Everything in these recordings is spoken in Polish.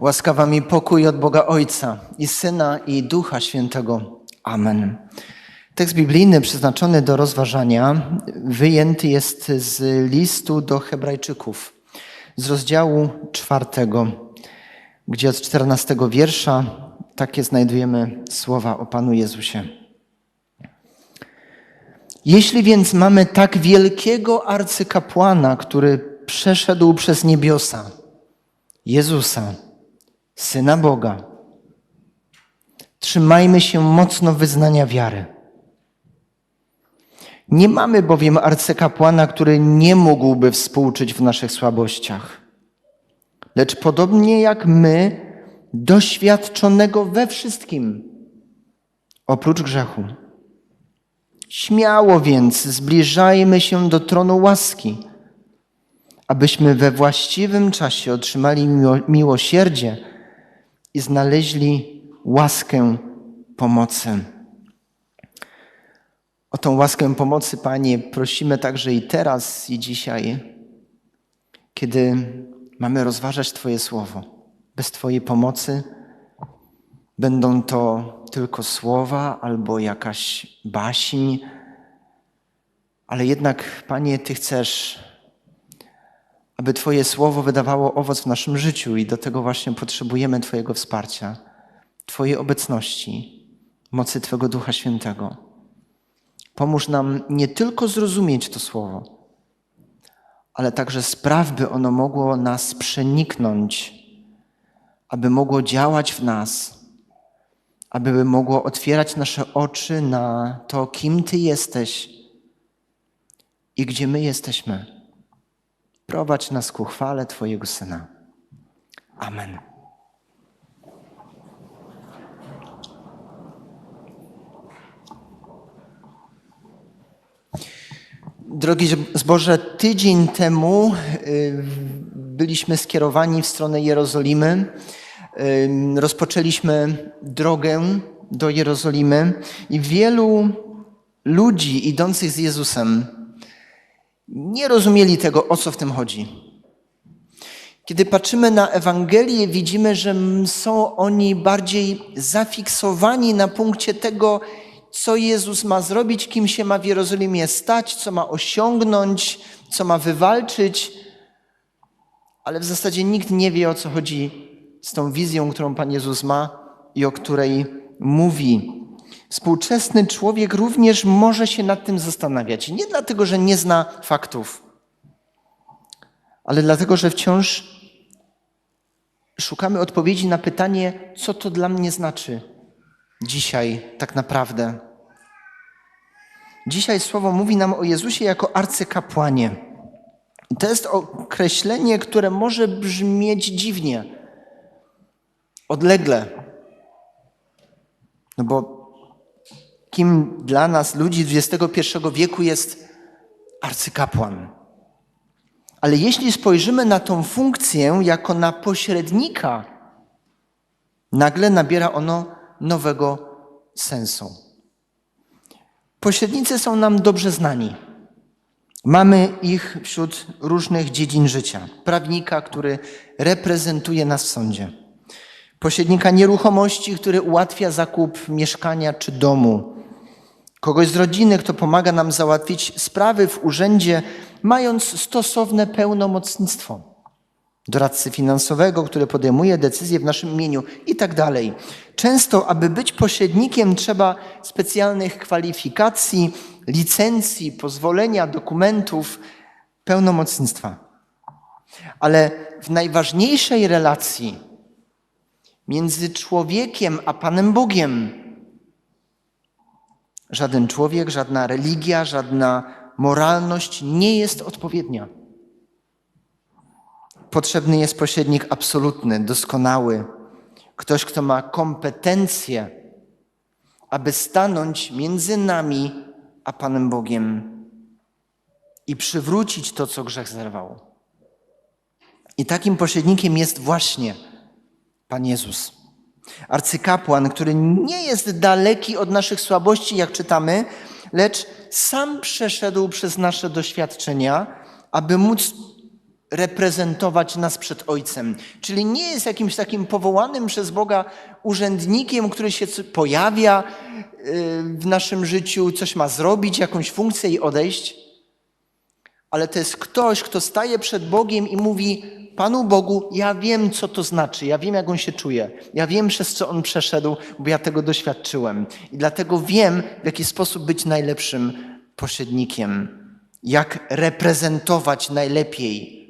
Łaskawa mi pokój od Boga Ojca i Syna i Ducha Świętego. Amen. Tekst biblijny przeznaczony do rozważania wyjęty jest z listu do Hebrajczyków, z rozdziału czwartego, gdzie od czternastego wiersza takie znajdujemy słowa o Panu Jezusie. Jeśli więc mamy tak wielkiego arcykapłana, który przeszedł przez niebiosa, Jezusa, Syna Boga, trzymajmy się mocno wyznania wiary. Nie mamy bowiem arcykapłana, który nie mógłby współczuć w naszych słabościach, lecz podobnie jak my, doświadczonego we wszystkim, oprócz grzechu. Śmiało więc zbliżajmy się do tronu łaski, abyśmy we właściwym czasie otrzymali miło miłosierdzie i znaleźli łaskę pomocy. O tą łaskę pomocy, Panie, prosimy także i teraz, i dzisiaj, kiedy mamy rozważać Twoje słowo. Bez Twojej pomocy będą to tylko słowa albo jakaś baśń, ale jednak, Panie, Ty chcesz, aby Twoje słowo wydawało owoc w naszym życiu i do tego właśnie potrzebujemy Twojego wsparcia, Twojej obecności, mocy Twego Ducha Świętego. Pomóż nam nie tylko zrozumieć to słowo, ale także spraw, by ono mogło nas przeniknąć, aby mogło działać w nas, aby mogło otwierać nasze oczy na to, kim Ty jesteś i gdzie my jesteśmy. Prowadź nas ku chwale Twojego Syna. Amen. Drogi zboże, tydzień temu y, byliśmy skierowani w stronę Jerozolimy. Rozpoczęliśmy drogę do Jerozolimy i wielu ludzi idących z Jezusem nie rozumieli tego, o co w tym chodzi. Kiedy patrzymy na Ewangelię, widzimy, że są oni bardziej zafiksowani na punkcie tego, co Jezus ma zrobić, kim się ma w Jerozolimie stać, co ma osiągnąć, co ma wywalczyć, ale w zasadzie nikt nie wie, o co chodzi z tą wizją, którą Pan Jezus ma i o której mówi. Współczesny człowiek również może się nad tym zastanawiać. Nie dlatego, że nie zna faktów, ale dlatego, że wciąż szukamy odpowiedzi na pytanie, co to dla mnie znaczy dzisiaj tak naprawdę. Dzisiaj słowo mówi nam o Jezusie jako arcykapłanie. To jest określenie, które może brzmieć dziwnie, odlegle. No bo kim dla nas, ludzi XXI wieku, jest arcykapłan? Ale jeśli spojrzymy na tą funkcję jako na pośrednika, nagle nabiera ono nowego sensu. Pośrednicy są nam dobrze znani. Mamy ich wśród różnych dziedzin życia. Prawnika, który reprezentuje nas w sądzie. Pośrednika nieruchomości, który ułatwia zakup mieszkania czy domu. Kogoś z rodziny, kto pomaga nam załatwić sprawy w urzędzie, mając stosowne pełnomocnictwo doradcy finansowego, który podejmuje decyzje w naszym imieniu i tak dalej. Często, aby być pośrednikiem, trzeba specjalnych kwalifikacji, licencji, pozwolenia, dokumentów, pełnomocnictwa. Ale w najważniejszej relacji między człowiekiem a Panem Bogiem żaden człowiek, żadna religia, żadna moralność nie jest odpowiednia. Potrzebny jest pośrednik absolutny, doskonały, ktoś, kto ma kompetencje, aby stanąć między nami a Panem Bogiem i przywrócić to, co grzech zerwał. I takim pośrednikiem jest właśnie Pan Jezus. Arcykapłan, który nie jest daleki od naszych słabości, jak czytamy, lecz sam przeszedł przez nasze doświadczenia, aby móc reprezentować nas przed Ojcem. Czyli nie jest jakimś takim powołanym przez Boga urzędnikiem, który się pojawia y, w naszym życiu, coś ma zrobić, jakąś funkcję i odejść. Ale to jest ktoś, kto staje przed Bogiem i mówi: Panu Bogu, ja wiem, co to znaczy, ja wiem, jak on się czuje, ja wiem, przez co on przeszedł, bo ja tego doświadczyłem. I dlatego wiem, w jaki sposób być najlepszym pośrednikiem, jak reprezentować najlepiej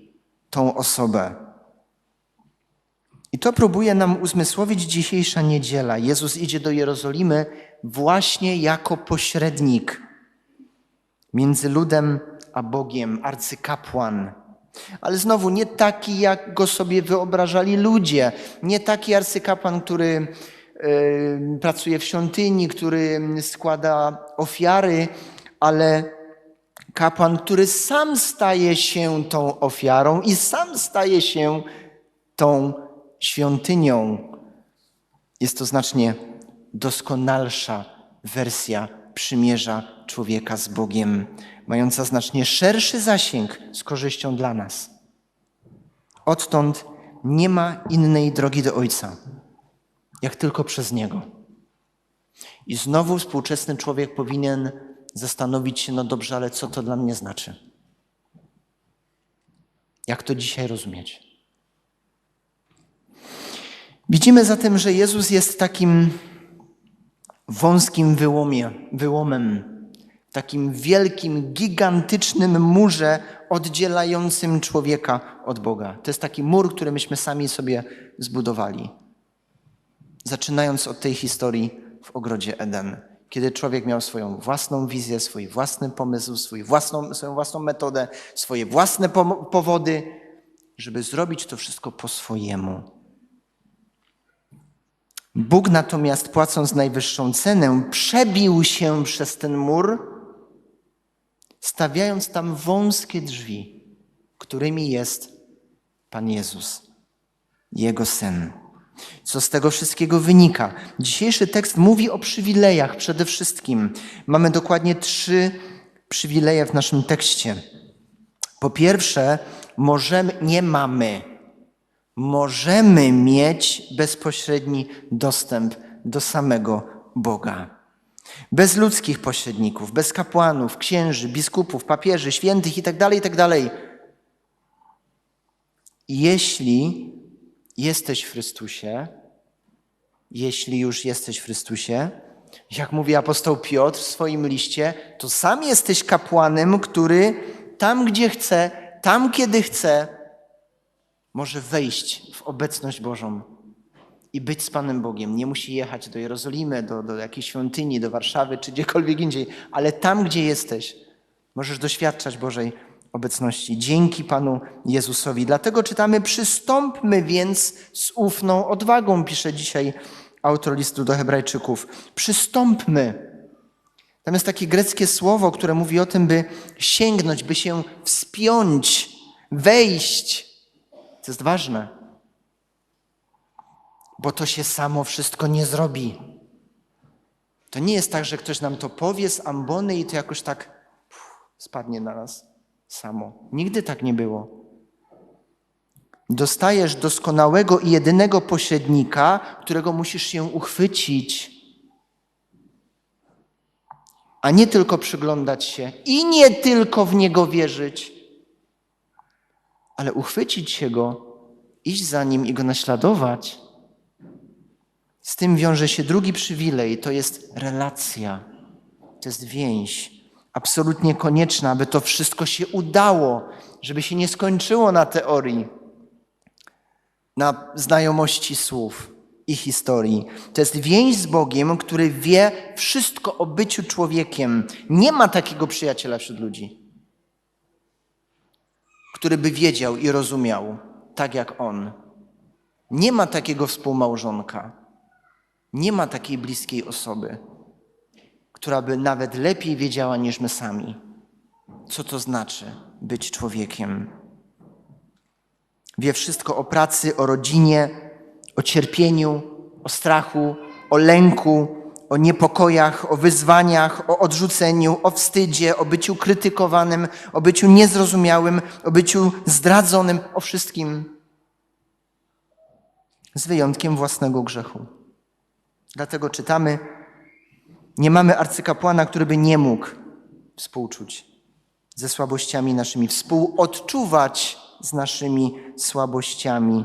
tą osobę. I to próbuje nam uzmysłowić dzisiejsza niedziela. Jezus idzie do Jerozolimy właśnie jako pośrednik między ludem a Bogiem, arcykapłan. Ale znowu nie taki, jak go sobie wyobrażali ludzie. Nie taki arcykapłan, który y, pracuje w świątyni, który składa ofiary, ale kapłan, który sam staje się tą ofiarą i sam staje się tą świątynią. Jest to znacznie doskonalsza wersja przymierza człowieka z Bogiem, mająca znacznie szerszy zasięg z korzyścią dla nas. Odtąd nie ma innej drogi do Ojca, jak tylko przez Niego. I znowu współczesny człowiek powinien zastanowić się, no dobrze, ale co to dla mnie znaczy? Jak to dzisiaj rozumieć? Widzimy zatem, że Jezus jest takim wąskim wyłomie, wyłomem, takim wielkim, gigantycznym murze oddzielającym człowieka od Boga. To jest taki mur, który myśmy sami sobie zbudowali. Zaczynając od tej historii w ogrodzie Eden kiedy człowiek miał swoją własną wizję, swój własny pomysł, swój własną, swoją własną metodę, swoje własne powody, żeby zrobić to wszystko po swojemu. Bóg natomiast, płacąc najwyższą cenę, przebił się przez ten mur, stawiając tam wąskie drzwi, którymi jest Pan Jezus, Jego Syn. Co z tego wszystkiego wynika? Dzisiejszy tekst mówi o przywilejach przede wszystkim. Mamy dokładnie trzy przywileje w naszym tekście. Po pierwsze, możemy, nie mamy, możemy mieć bezpośredni dostęp do samego Boga. Bez ludzkich pośredników, bez kapłanów, księży, biskupów, papieży, świętych itd., tak itd. Tak Jeśli jesteś w Chrystusie, jeśli już jesteś w Chrystusie, jak mówi apostoł Piotr w swoim liście, to sam jesteś kapłanem, który tam, gdzie chce, tam, kiedy chce, może wejść w obecność Bożą i być z Panem Bogiem. Nie musi jechać do Jerozolimy, do, do jakiejś świątyni, do Warszawy czy gdziekolwiek indziej, ale tam, gdzie jesteś, możesz doświadczać Bożej obecności. Dzięki Panu Jezusowi. Dlatego czytamy: Przystąpmy więc z ufną odwagą, pisze dzisiaj autor listu do Hebrajczyków. Przystąpmy. Tam jest takie greckie słowo, które mówi o tym, by sięgnąć, by się wspiąć, wejść. To jest ważne, bo to się samo wszystko nie zrobi. To nie jest tak, że ktoś nam to powie z ambony i to jakoś tak spadnie na nas samo. Nigdy tak nie było. Dostajesz doskonałego i jedynego pośrednika, którego musisz się uchwycić, a nie tylko przyglądać się i nie tylko w niego wierzyć, ale uchwycić się go, iść za nim i go naśladować. Z tym wiąże się drugi przywilej, to jest relacja, to jest więź absolutnie konieczna, aby to wszystko się udało, żeby się nie skończyło na teorii, na znajomości słów i historii. To jest więź z Bogiem, który wie wszystko o byciu człowiekiem. Nie ma takiego przyjaciela wśród ludzi, który by wiedział i rozumiał tak jak on. Nie ma takiego współmałżonka. Nie ma takiej bliskiej osoby która by nawet lepiej wiedziała niż my sami, co to znaczy być człowiekiem. Wie wszystko o pracy, o rodzinie, o cierpieniu, o strachu, o lęku, o niepokojach, o wyzwaniach, o odrzuceniu, o wstydzie, o byciu krytykowanym, o byciu niezrozumiałym, o byciu zdradzonym, o wszystkim, z wyjątkiem własnego grzechu. Dlatego czytamy, nie mamy arcykapłana, który by nie mógł współczuć ze słabościami naszymi, współodczuwać z naszymi słabościami,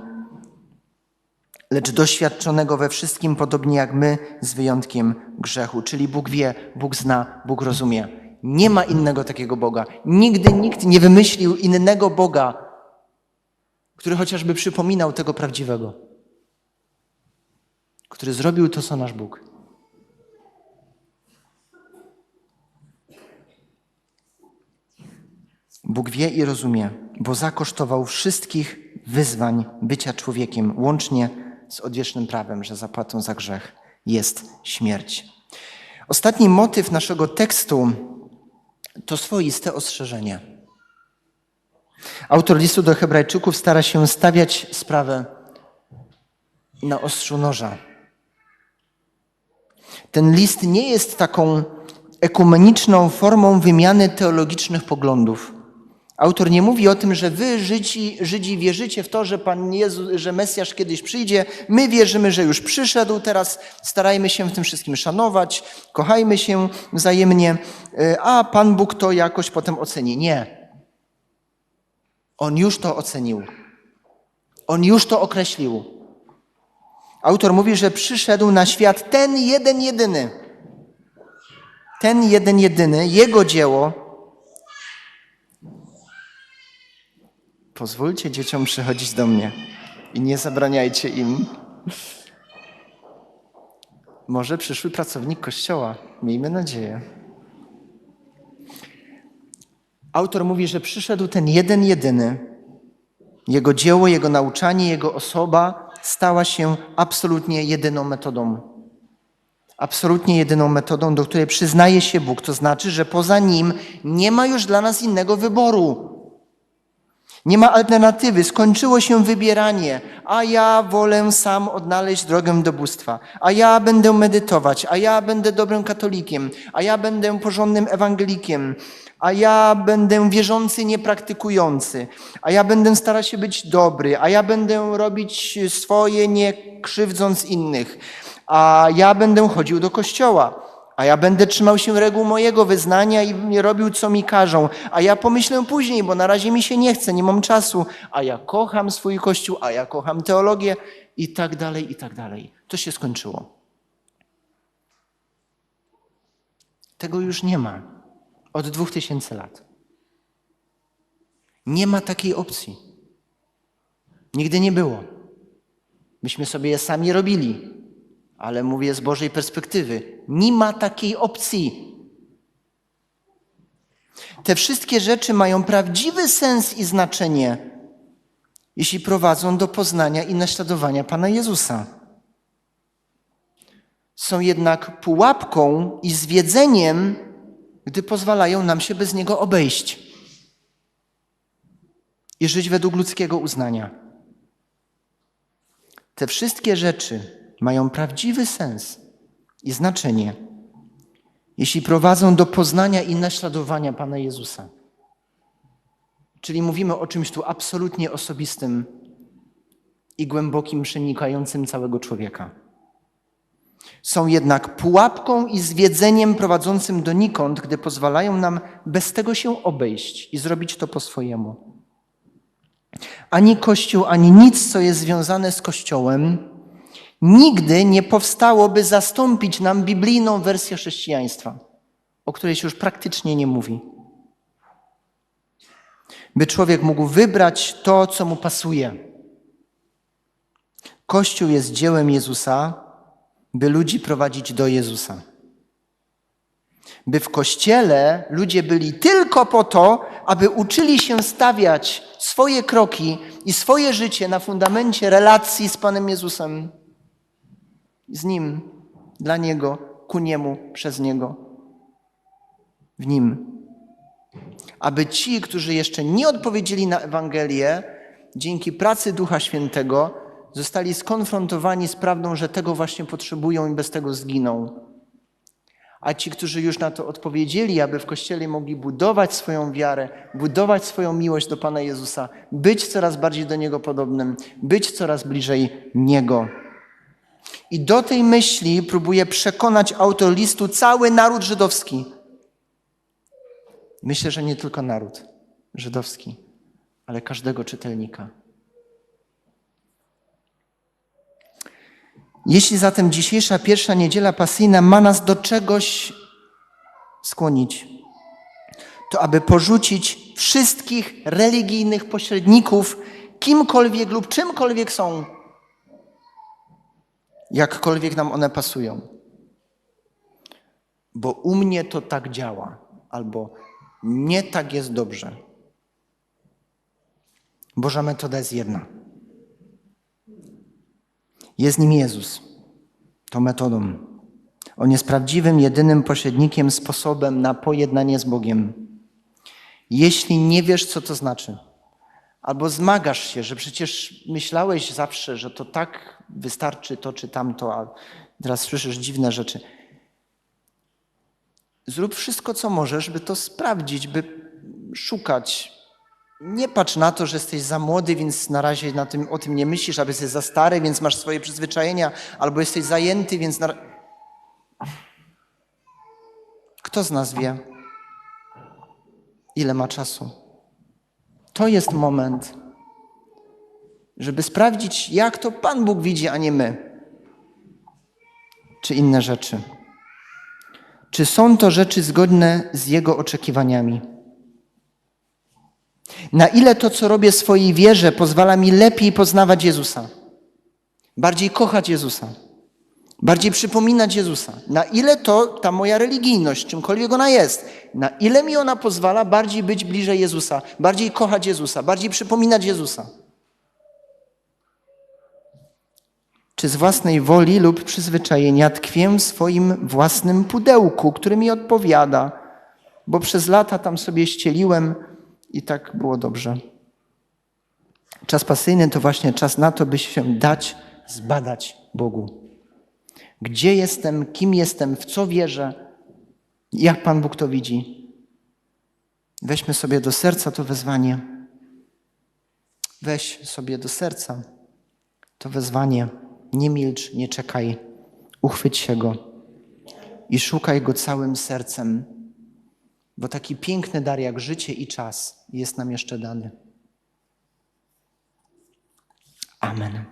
lecz doświadczonego we wszystkim podobnie jak my, z wyjątkiem grzechu. Czyli Bóg wie, Bóg zna, Bóg rozumie. Nie ma innego takiego Boga. Nigdy nikt nie wymyślił innego Boga, który chociażby przypominał tego prawdziwego, który zrobił to, co nasz Bóg. Bóg wie i rozumie, bo zakosztował wszystkich wyzwań bycia człowiekiem, łącznie z odwiecznym prawem, że zapłatą za grzech jest śmierć. Ostatni motyw naszego tekstu to swoiste ostrzeżenie. Autor listu do Hebrajczyków stara się stawiać sprawę na ostrzu noża. Ten list nie jest taką ekumeniczną formą wymiany teologicznych poglądów. Autor nie mówi o tym, że wy, Żydzi, Żydzi, wierzycie w to, że Pan Jezus, że Mesjasz kiedyś przyjdzie. My wierzymy, że już przyszedł. Teraz starajmy się w tym wszystkim szanować, kochajmy się wzajemnie, a Pan Bóg to jakoś potem oceni. Nie. On już to ocenił. On już to określił. Autor mówi, że przyszedł na świat ten jeden, jedyny. Ten jeden, jedyny, jego dzieło Pozwólcie dzieciom przychodzić do mnie i nie zabraniajcie im. Może przyszły pracownik kościoła. Miejmy nadzieję. Autor mówi, że przyszedł ten jeden, jedyny. Jego dzieło, jego nauczanie, jego osoba stała się absolutnie jedyną metodą. Absolutnie jedyną metodą, do której przyznaje się Bóg. To znaczy, że poza nim nie ma już dla nas innego wyboru. Nie ma alternatywy, skończyło się wybieranie, a ja wolę sam odnaleźć drogę do bóstwa, a ja będę medytować, a ja będę dobrym katolikiem, a ja będę porządnym ewangelikiem, a ja będę wierzący, niepraktykujący, a ja będę starał się być dobry, a ja będę robić swoje, nie krzywdząc innych, a ja będę chodził do kościoła a ja będę trzymał się reguł mojego wyznania i robił, co mi każą, a ja pomyślę później, bo na razie mi się nie chce, nie mam czasu, a ja kocham swój kościół, a ja kocham teologię i tak dalej, i tak dalej. To się skończyło. Tego już nie ma od dwóch tysięcy lat. Nie ma takiej opcji. Nigdy nie było. Myśmy sobie je sami robili ale mówię z Bożej perspektywy. Nie ma takiej opcji. Te wszystkie rzeczy mają prawdziwy sens i znaczenie, jeśli prowadzą do poznania i naśladowania Pana Jezusa. Są jednak pułapką i zwiedzeniem, gdy pozwalają nam się bez Niego obejść i żyć według ludzkiego uznania. Te wszystkie rzeczy mają prawdziwy sens i znaczenie, jeśli prowadzą do poznania i naśladowania Pana Jezusa. Czyli mówimy o czymś tu absolutnie osobistym i głębokim, przenikającym całego człowieka. Są jednak pułapką i zwiedzeniem prowadzącym donikąd, gdy pozwalają nam bez tego się obejść i zrobić to po swojemu. Ani Kościół, ani nic, co jest związane z Kościołem, nigdy nie powstało, by zastąpić nam biblijną wersję chrześcijaństwa, o której się już praktycznie nie mówi. By człowiek mógł wybrać to, co mu pasuje. Kościół jest dziełem Jezusa, by ludzi prowadzić do Jezusa. By w kościele ludzie byli tylko po to, aby uczyli się stawiać swoje kroki i swoje życie na fundamencie relacji z Panem Jezusem z Nim, dla Niego, ku Niemu, przez Niego, w Nim. Aby ci, którzy jeszcze nie odpowiedzieli na Ewangelię, dzięki pracy Ducha Świętego, zostali skonfrontowani z prawdą, że tego właśnie potrzebują i bez tego zginą. a ci, którzy już na to odpowiedzieli, aby w Kościele mogli budować swoją wiarę, budować swoją miłość do Pana Jezusa, być coraz bardziej do Niego podobnym, być coraz bliżej Niego. I do tej myśli próbuje przekonać autor listu cały naród żydowski. Myślę, że nie tylko naród żydowski, ale każdego czytelnika. Jeśli zatem dzisiejsza pierwsza niedziela pasyjna ma nas do czegoś skłonić, to aby porzucić wszystkich religijnych pośredników, kimkolwiek lub czymkolwiek są, jakkolwiek nam one pasują. Bo u mnie to tak działa, albo nie tak jest dobrze. Boża metoda jest jedna. Jest nim Jezus, tą metodą. On jest prawdziwym, jedynym pośrednikiem, sposobem na pojednanie z Bogiem. Jeśli nie wiesz, co to znaczy, albo zmagasz się, że przecież myślałeś zawsze, że to tak wystarczy to czy tamto, a teraz słyszysz dziwne rzeczy. Zrób wszystko, co możesz, by to sprawdzić, by szukać, nie patrz na to, że jesteś za młody, więc na razie na tym, o tym nie myślisz, albo jesteś za stary, więc masz swoje przyzwyczajenia, albo jesteś zajęty, więc. Na... Kto z nas wie, ile ma czasu? To jest moment, żeby sprawdzić, jak to Pan Bóg widzi, a nie my. Czy inne rzeczy. Czy są to rzeczy zgodne z Jego oczekiwaniami? Na ile to, co robię w swojej wierze, pozwala mi lepiej poznawać Jezusa, bardziej kochać Jezusa, bardziej przypominać Jezusa? Na ile to ta moja religijność, czymkolwiek ona jest, na ile mi ona pozwala bardziej być bliżej Jezusa, bardziej kochać Jezusa, bardziej przypominać Jezusa? Czy z własnej woli lub przyzwyczajenia tkwię w swoim własnym pudełku, który mi odpowiada, bo przez lata tam sobie ścieliłem i tak było dobrze. Czas pasyjny to właśnie czas na to, by się dać zbadać Bogu. Gdzie jestem, kim jestem, w co wierzę, jak Pan Bóg to widzi. Weźmy sobie do serca to wezwanie. Weź sobie do serca to wezwanie. Nie milcz, nie czekaj. Uchwyć się go i szukaj go całym sercem bo taki piękny dar jak życie i czas jest nam jeszcze dany. Amen.